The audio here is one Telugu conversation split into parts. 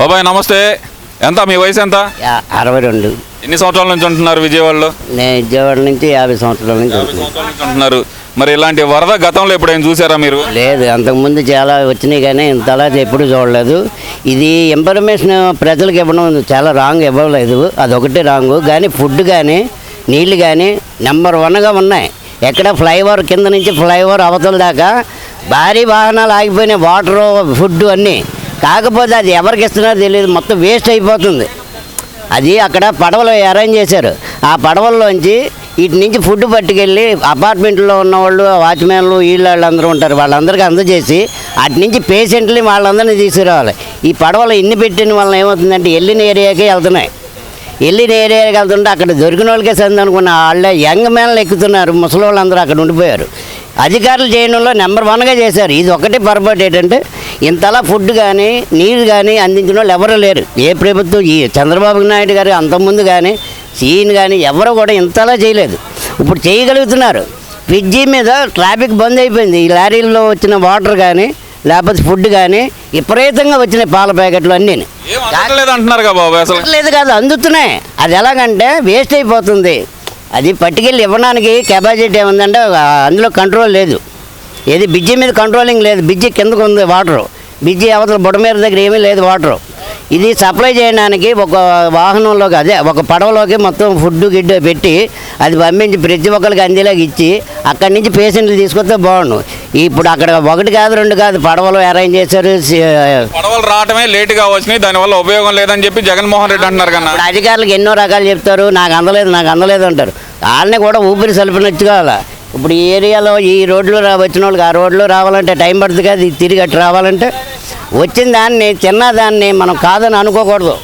బాబాయ్ నమస్తే. ఎంత? మీ వయసు ఎంత? అరవై రెండు. ఎన్ని సంవత్సరాల నుంచి ఉంటున్నారు విజయవాడలో? నేను విజయవాడ నుంచి యాభై సంవత్సరాల నుంచి ఉంటున్నారు. మరి ఇలాంటి వరద గతంలో ఎప్పుడైనా చూసారా మీరు? లేదు అంతకుముందు చాలా వచ్చినాయి కానీ ఇంతలా ఎప్పుడు చూడలేదు. ఇది ఇన్ఫర్మేషన్ ప్రజలకు ఇవ్వడం చాలా రాంగ్ ఇవ్వలేదు. అదొకటి రాంగ్ కానీ ఫుడ్ కానీ నీళ్ళు కానీ నెంబర్ వన్గా ఉన్నాయి. ఎక్కడ ఫ్లైఓవర్ కింద నుంచి ఫ్లైఓవర్ అవతల దాకా భారీ వాహనాలు ఆగిపోయినాయి. వాటరు ఫుడ్ అన్నీ. కాకపోతే అది ఎవరికి ఇస్తున్నారో తెలియదు. మొత్తం వేస్ట్ అయిపోతుంది. అది అక్కడ పడవలు అరేంజ్ చేశారు. ఆ పడవల్లోంచి ఇటు నుంచి ఫుడ్ పట్టుకెళ్ళి అపార్ట్మెంట్లో ఉన్న వాళ్ళు వాచ్మెన్లు వీళ్ళు వాళ్ళందరూ ఉంటారు. వాళ్ళందరికీ అందజేసి అటు నుంచి పేషెంట్ని వాళ్ళందరినీ తీసుకురావాలి. ఈ పడవలు ఇన్ని పెట్టిన వల్ల ఏమవుతుందంటే వెళ్ళిన ఏరియాకే వెళ్తున్నాయి. వెళ్ళిన ఏరియాకి వెళ్తుంటే అక్కడ దొరికిన వాళ్ళకే సంది అనుకున్న వాళ్ళే యంగ్ మ్యాన్లు ఎక్కుతున్నారు. ముసలి వాళ్ళందరూ అక్కడ ఉండిపోయారు. అధికారులు చేయడంలో నెంబర్ వన్గా చేశారు. ఇది ఒకటి పొరపాటు ఏంటంటే ఇంతలా ఫుడ్ కానీ నీరు కానీ అందించిన వాళ్ళు ఎవరు లేరు. ఏ ప్రభుత్వం ఈ చంద్రబాబు నాయుడు గారు అంతకుముందు కానీ సీన్ కానీ ఎవరు కూడా ఇంతలా చేయలేదు. ఇప్పుడు చేయగలుగుతున్నారు. ఫ్రిడ్జి మీద ట్రాఫిక్ బంద్ అయిపోయింది. ఈ లారీల్లో వచ్చిన వాటర్ కానీ లేకపోతే ఫుడ్ కానీ విపరీతంగా వచ్చినాయి పాల ప్యాకెట్లు అన్నీ లేదు కాదు అందుతున్నాయి. అది ఎలాగంటే వేస్ట్ అయిపోతుంది. అది పట్టుకెళ్ళి ఇవ్వడానికి కెపాసిటీ ఏముందంటే అందులో కంట్రోల్ లేదు. ఏది బిజ్జి మీద కంట్రోలింగ్ లేదు. బిజ్జి కిందకు ఉంది వాటరు బిజ్జి అవతల బుడమేర దగ్గర ఏమీ లేదు వాటరు ఇది సప్లై చేయడానికి ఒక వాహనంలోకి అదే ఒక పడవలోకి మొత్తం ఫుడ్ గిడ్డు పెట్టి అది పంపించి ప్రతి ఒక్కరికి అందేలాగా ఇచ్చి అక్కడి నుంచి పేషెంట్లు తీసుకొస్తే బాగుండు. ఇప్పుడు అక్కడ ఒకటి కాదు రెండు కాదు పడవలు అరేంజ్ చేశారు పడవలు రావటమే లేటుగా వచ్చినాయి దానివల్ల ఉపయోగం లేదని చెప్పి జగన్మోహన్ రెడ్డి అంటున్నారు కన్నా. ఇప్పుడు అధికారులకు ఎన్నో రకాలు చెప్తారు నాకు అందలేదు నాకు అందలేదు అంటారు. వాళ్ళని కూడా ఊపిరి సలిపినచ్చు కావాలా ఇప్పుడు ఈ ఏరియాలో ఈ రోడ్లో వచ్చిన వాళ్ళకి ఆ రోడ్లో రావాలంటే టైం పడుతుంది కదా తిరిగి అటు రావాలంటే. వచ్చిన దాన్ని చిన్నదాన్ని మనం కాదని అనుకోకూడదు.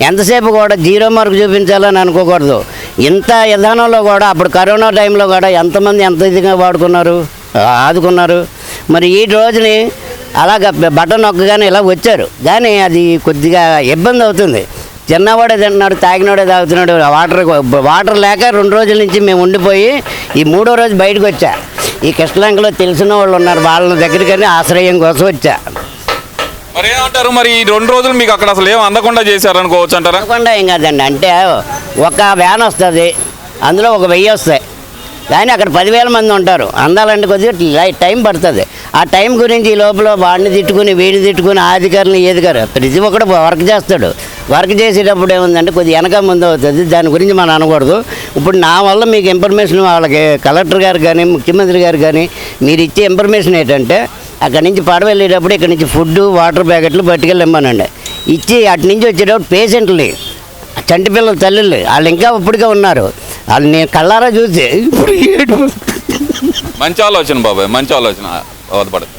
ఎంతసేపు కూడా జీరో మార్క్ చూపించాలని అనుకోకూడదు. ఇంత విధానంలో కూడా అప్పుడు కరోనా టైంలో కూడా ఎంతమంది ఎంత ఇదిగా వాడుకున్నారు ఆదుకున్నారు. మరి ఈ రోజుని అలాగ బటన్ నొక్కగానే ఇలా వచ్చారు. కానీ అది కొద్దిగా ఇబ్బంది అవుతుంది. చిన్నవాడే తింటున్నాడు తాగినోడే తాగుతున్నాడు వాటర్ వాటర్ లేక రెండు రోజుల నుంచి మేము ఉండిపోయి ఈ మూడో రోజు బయటకు వచ్చా. ఈ కృష్ణలంకలో తెలిసిన వాళ్ళు ఉన్నారు వాళ్ళ దగ్గరికని ఆశ్రయం కోసం వచ్చా. మరి ఏమంటారు? మరి ఈ రెండు రోజులు మీకు అక్కడ అసలు ఏం అందకుండా చేశారు అనుకోవచ్చు అంటారా? అనుకుండా ఏం కాదండి. అంటే ఒక వ్యాన్ వస్తుంది అందులో ఒక వెయ్యి వస్తాయి. కానీ అక్కడ పదివేల మంది ఉంటారు. అందాలంటే కొద్దిగా టైం పడుతుంది. ఆ టైం గురించి ఈ లోపల వాడిని తిట్టుకుని వీడిని తిట్టుకుని ఆ అధికారులు ఈ అధికారు ప్రతి ఒక్కడు వర్క్ చేస్తాడు. వర్క్ చేసేటప్పుడు ఏముందంటే కొద్దిగా వెనక ముందు అవుతుంది. దాని గురించి మనం అనకూడదు. ఇప్పుడు నా వల్ల మీకు ఇన్ఫర్మేషన్ వాళ్ళకి కలెక్టర్ గారు కానీ ముఖ్యమంత్రి గారు కానీ మీరు ఇచ్చే ఇన్ఫర్మేషన్ ఏంటంటే అక్కడి నుంచి పడవ వెళ్ళేటప్పుడు ఇక్కడ నుంచి ఫుడ్ వాటర్ ప్యాకెట్లు పట్టుకెళ్ళిమ్మనండి ఇచ్చి అటు నుంచి వచ్చేటప్పుడు పేషెంట్లు చంటి పిల్లల తల్లులు వాళ్ళు ఇంకా ఇప్పటికే ఉన్నారు. వాళ్ళు నేను కళ్ళారా చూసి ఇప్పుడు మంచి ఆలోచన బాబాయ్ మంచి ఆలోచన. బాధపడదు